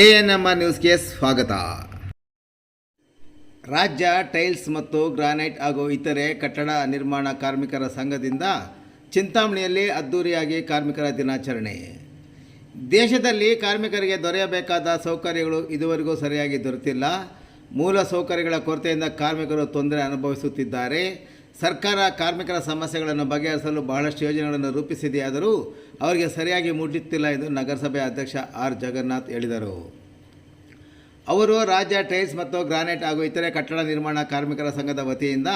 A N M R ನ್ಯೂಸ್ಗೆ ಸ್ವಾಗತ. ರಾಜ್ಯ ಟೈಲ್ಸ್ ಮತ್ತು ಗ್ರಾನೈಟ್ ಹಾಗೂ ಇತರೆ ಕಟ್ಟಡ ನಿರ್ಮಾಣ ಕಾರ್ಮಿಕರ ಸಂಘದಿಂದ ಚಿಂತಾಮಣಿಯಲ್ಲಿ ಅದ್ದೂರಿಯಾಗಿ ಕಾರ್ಮಿಕರ ದಿನಾಚರಣೆ. ದೇಶದಲ್ಲಿ ಕಾರ್ಮಿಕರಿಗೆ ದೊರೆಯಬೇಕಾದ ಸೌಕರ್ಯಗಳು ಇದುವರೆಗೂ ಸರಿಯಾಗಿ ದೊರೆತಿಲ್ಲ. ಮೂಲ ಸೌಕರ್ಯಗಳ ಕೊರತೆಯಿಂದ ಕಾರ್ಮಿಕರು ತೊಂದರೆ ಅನುಭವಿಸುತ್ತಿದ್ದಾರೆ. ಸರ್ಕಾರ ಕಾರ್ಮಿಕರ ಸಮಸ್ಯೆಗಳನ್ನು ಬಗೆಹರಿಸಲು ಬಹಳಷ್ಟು ಯೋಜನೆಗಳನ್ನು ರೂಪಿಸಿದೆಯಾದರೂ ಅವರಿಗೆ ಸರಿಯಾಗಿ ಮುಟ್ಟುತ್ತಿಲ್ಲ ಎಂದು ನಗರಸಭೆ ಅಧ್ಯಕ್ಷ ಆರ್. ಜಗನ್ನಾಥ್ ಹೇಳಿದರು. ಅವರು ರಾಜ್ಯ ಟೈಲ್ಸ್ ಮತ್ತು ಗ್ರಾನೈಟ್ ಹಾಗೂ ಇತರೆ ಕಟ್ಟಡ ನಿರ್ಮಾಣ ಕಾರ್ಮಿಕರ ಸಂಘದ ವತಿಯಿಂದ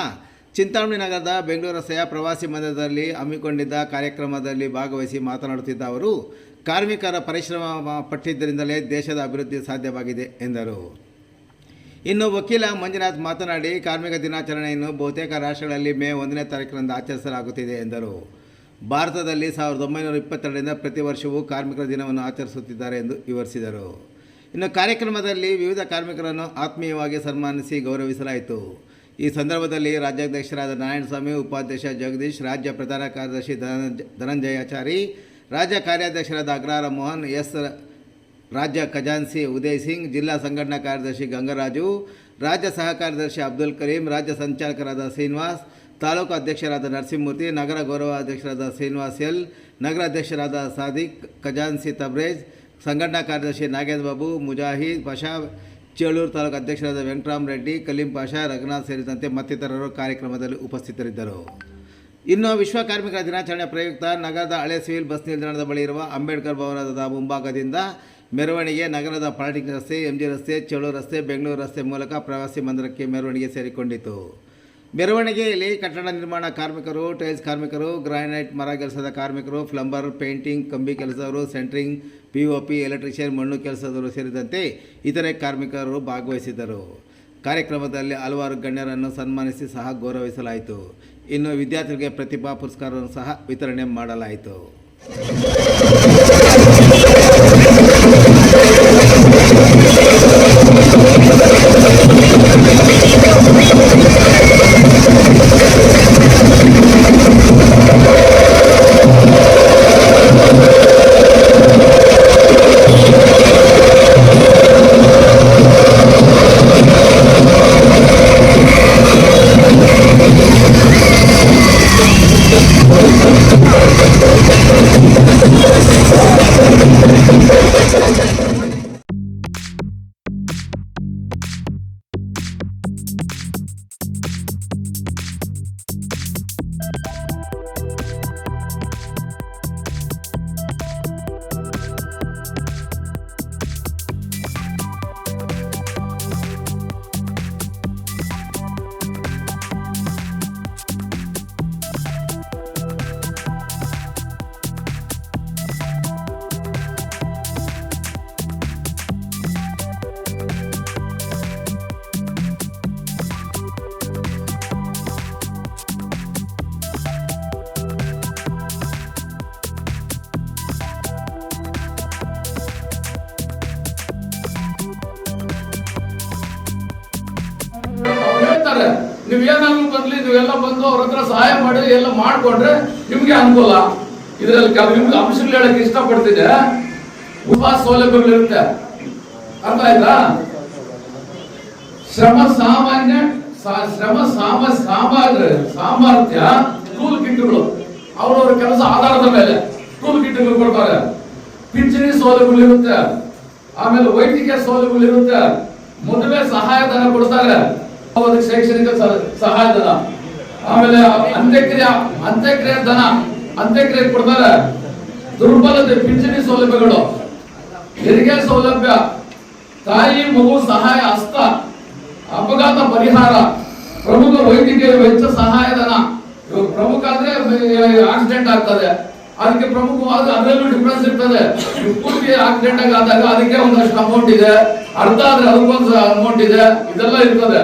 ಚಿಂತಾಮಣಿ ನಗರದ ಬೆಂಗಳೂರು ರಸ್ತೆಯ ಪ್ರವಾಸಿ ಮಂದಿರದಲ್ಲಿ ಹಮ್ಮಿಕೊಂಡಿದ್ದ ಕಾರ್ಯಕ್ರಮದಲ್ಲಿ ಭಾಗವಹಿಸಿ ಮಾತನಾಡುತ್ತಿದ್ದ ಅವರು, ಕಾರ್ಮಿಕರ ಪರಿಶ್ರಮ ಪಟ್ಟಿದ್ದರಿಂದಲೇ ದೇಶದ ಅಭಿವೃದ್ಧಿ ಸಾಧ್ಯವಾಗಿದೆ ಎಂದರು. ಇನ್ನು ವಕೀಲ ಮಂಜುನಾಥ್ ಮಾತನಾಡಿ, ಕಾರ್ಮಿಕ ದಿನಾಚರಣೆಯನ್ನು ಬಹುತೇಕ ರಾಷ್ಟ್ರಗಳಲ್ಲಿ ಮೇ ಒಂದನೇ ತಾರೀಕಿನಿಂದ ಆಚರಿಸಲಾಗುತ್ತಿದೆ ಎಂದರು. ಭಾರತದಲ್ಲಿ ಸಾವಿರದ ಒಂಬೈನೂರ ಇಪ್ಪತ್ತೆರಡರಿಂದ ಪ್ರತಿ ವರ್ಷವೂ ಕಾರ್ಮಿಕರ ದಿನವನ್ನು ಆಚರಿಸುತ್ತಿದ್ದಾರೆ ಎಂದು ವಿವರಿಸಿದರು. ಇನ್ನು ಕಾರ್ಯಕ್ರಮದಲ್ಲಿ ವಿವಿಧ ಕಾರ್ಮಿಕರನ್ನು ಆತ್ಮೀಯವಾಗಿ ಸನ್ಮಾನಿಸಿ ಗೌರವಿಸಲಾಯಿತು. ಈ ಸಂದರ್ಭದಲ್ಲಿ ರಾಜ್ಯಾಧ್ಯಕ್ಷರಾದ ನಾರಾಯಣಸ್ವಾಮಿ, ಉಪಾಧ್ಯಕ್ಷ ಜಗದೀಶ್, ರಾಜ್ಯ ಪ್ರಧಾನ ಕಾರ್ಯದರ್ಶಿ ಧನಂಜ, ಧನಂಜಯಾಚಾರಿ, ರಾಜ್ಯ ಕಾರ್ಯಾಧ್ಯಕ್ಷರಾದ ಅಗ್ರಹಾರ ಮೋಹನ್, ಎಸ್ ರಾಜ್ಯ ಖಜಾನ್ಸಿ ಉದಯ್ ಸಿಂಗ್, ಜಿಲ್ಲಾ ಸಂಘಟನಾ ಕಾರ್ಯದರ್ಶಿ ಗಂಗರಾಜು, ರಾಜ್ಯ ಸಹ ಕಾರ್ಯದರ್ಶಿ ಅಬ್ದುಲ್ ಕರೀಂ, ರಾಜ್ಯ ಸಂಚಾಲಕರಾದ ಶ್ರೀನಿವಾಸ್, ತಾಲೂಕು ಅಧ್ಯಕ್ಷರಾದ ನರಸಿಂಹಮೂರ್ತಿ, ನಗರ ಗೌರವ ಅಧ್ಯಕ್ಷರಾದ ಶ್ರೀನಿವಾಸ್ ಎಲ್, ನಗರ ಅಧ್ಯಕ್ಷರಾದ ಸಾದಿಕ್, ಖಜಾನ್ಸಿ ತಬ್ರೇಜ್, ಸಂಘಟನಾ ಕಾರ್ಯದರ್ಶಿ ನಾಗೇಂದ್ರ ಬಾಬು, ಮುಜಾಹಿದ್ ಪಾಷಾ ಚೇಳೂರು ತಾಲೂಕು ಅಧ್ಯಕ್ಷರಾದ ವೆಂಕಟರಾಮ್ ರೆಡ್ಡಿ, ಕಲೀಂ ಪಾಷಾ, ರಘುನಾಥ್ ಸೇರಿದಂತೆ ಮತ್ತಿತರರು ಕಾರ್ಯಕ್ರಮದಲ್ಲಿ ಉಪಸ್ಥಿತರಿದ್ದರು. ಇನ್ನು ವಿಶ್ವ ಕಾರ್ಮಿಕರ ದಿನಾಚರಣೆ ಪ್ರಯುಕ್ತ ನಗರದ ಹಳೆ ಸಿವಿಲ್ ಬಸ್ ನಿಲ್ದಾಣದ ಬಳಿ ಇರುವ ಅಂಬೇಡ್ಕರ್ ಭವನದ ಮುಂಭಾಗದಿಂದ ಮೆರವಣಿಗೆ ನಗರದ ಪಾಲಿಟಿಕ್ ರಸ್ತೆ ಎಂ ಜಿ ರಸ್ತೆ ಚೇಳೂರು ರಸ್ತೆ, ಬೆಂಗಳೂರು ರಸ್ತೆ ಮೂಲಕ ಪ್ರವಾಸಿ ಮಂದಿರಕ್ಕೆ ಮೆರವಣಿಗೆ ಸೇರಿಕೊಂಡಿತು. ಮೆರವಣಿಗೆಯಲ್ಲಿ ಕಟ್ಟಡ ನಿರ್ಮಾಣ ಕಾರ್ಮಿಕರು, ಟೈಲ್ಸ್ ಕಾರ್ಮಿಕರು, ಗ್ರಾನೈಟ್ ಮರ ಕೆಲಸದ ಕಾರ್ಮಿಕರು, ಪ್ಲಂಬರ್, ಪೇಂಟಿಂಗ್, ಕಂಬಿ ಕೆಲಸದವರು, centring, P O P, electrician, ಮಣ್ಣು ಕೆಲಸದವರು ಸೇರಿದಂತೆ ಇತರೆ ಕಾರ್ಮಿಕರು ಭಾಗವಹಿಸಿದರು ಕಾರ್ಯಕ್ರಮದಲ್ಲಿ ಹಲವಾರು ಗಣ್ಯರನ್ನು ಸನ್ಮಾನಿಸಿ ಸಹ ಗೌರವಿಸಲಾಯಿತು. ಇನ್ನು ವಿದ್ಯಾರ್ಥಿಗಳಿಗೆ ಪ್ರತಿಭಾ ಪುರಸ್ಕಾರವನ್ನು ಸಹ ವಿತರಣೆ ಮಾಡಲಾಯಿತು. I'm sorry. ನೀವು ಏನಾದ್ರು ಬರ್ಲಿ, ನೀವೆಲ್ಲ ಬಂದು ಅವ್ರ ಹತ್ರ ಸಹಾಯ ಮಾಡಿ, ಎಲ್ಲ ಮಾಡ್ಕೊಂಡ್ರೆ ನಿಮ್ಗೆ ಅನುಕೂಲ. ಇದ್ರಲ್ಲಿ ನಿಮ್ಗೆ ಅಂಶಗಳು ಹೇಳಕ್ ಇಷ್ಟಪಡ್ತಿದ್ದೆ. ಉಪವಾಸ ಸೌಲಭ್ಯಗಳಿರುತ್ತೆ. ಅರ್ಥ ಆಯ್ತಾ? ಶ್ರಮ ಸಾಮಾನ್ಯ ಶ್ರಮ ಸಾಮ ಸಾಮರ್ಥ್ಯ ಸಾಮರ್ಥ್ಯ ಟೂಲ್ ಕಿಟ್ಗಳು. ಅವ್ರವ್ರ ಕೆಲಸ ಆಧಾರದ ಮೇಲೆ ಟೂಲ್ ಕಿಟ್ಗಳು ಕೊಡ್ತಾರೆ. ಪಿಂಚಣಿ ಸೌಲಭ್ಯಗಳಿರುತ್ತೆ. ಆಮೇಲೆ ವೈದ್ಯಕೀಯ ಸೌಲಭ್ಯಗಳಿರುತ್ತೆ. ಮದುವೆ ಸಹಾಯಧನ ಕೊಡ್ತಾರೆ. ಅವರಿಗೆ ಶೈಕ್ಷಣಿಕ ಸಹಾಯ ಸಹಾಯಧನ. ಆಮೇಲೆ ಅಂತ್ಯಕ್ರಿಯೆ ಅಂತ್ಯಕ್ರಿಯೆ ಧನ, ಅಂತ್ಯಕ್ರಿಯೆ ಕೊಡ್ತಾರೆ. ದುರ್ಬಲತೆ, ಪಿಂಚಣಿ ಸೌಲಭ್ಯಗಳು. ಹೆರಿಗೆ ಸೌಲಭ್ಯ, ತಾಯಿ, ಮಗು, ಸಹಾಯ, ಹಸ್ತ, ಅಪಘಾತ ಪರಿಹಾರ, ಪ್ರಮುಖ ವೈದ್ಯಕೀಯ ವೆಚ್ಚ, ಸಹಾಯಧನ. ಪ್ರಮುಖ ಅಂದ್ರೆ ಆಕ್ಸಿಡೆಂಟ್ ಆಗ್ತದೆ. ಅದಕ್ಕೆ ಪ್ರಮುಖವಾದ ಅದರಲ್ಲೂ ಡಿಫ್ರೆನ್ಸ್ ಇರ್ತದೆ. ಪೂರ್ತಿ ಆಕ್ಸಿಡೆಂಟ್ ಆದಾಗ ಅದಕ್ಕೆ ಒಂದಷ್ಟು ಅಮೌಂಟ್ ಇದೆ. ಅರ್ಧ ಆದ್ರೆ ಅದಕ್ಕೊಂದು ಅಮೌಂಟ್ ಇದೆ. ಇದೆಲ್ಲ ಇರ್ತದೆ.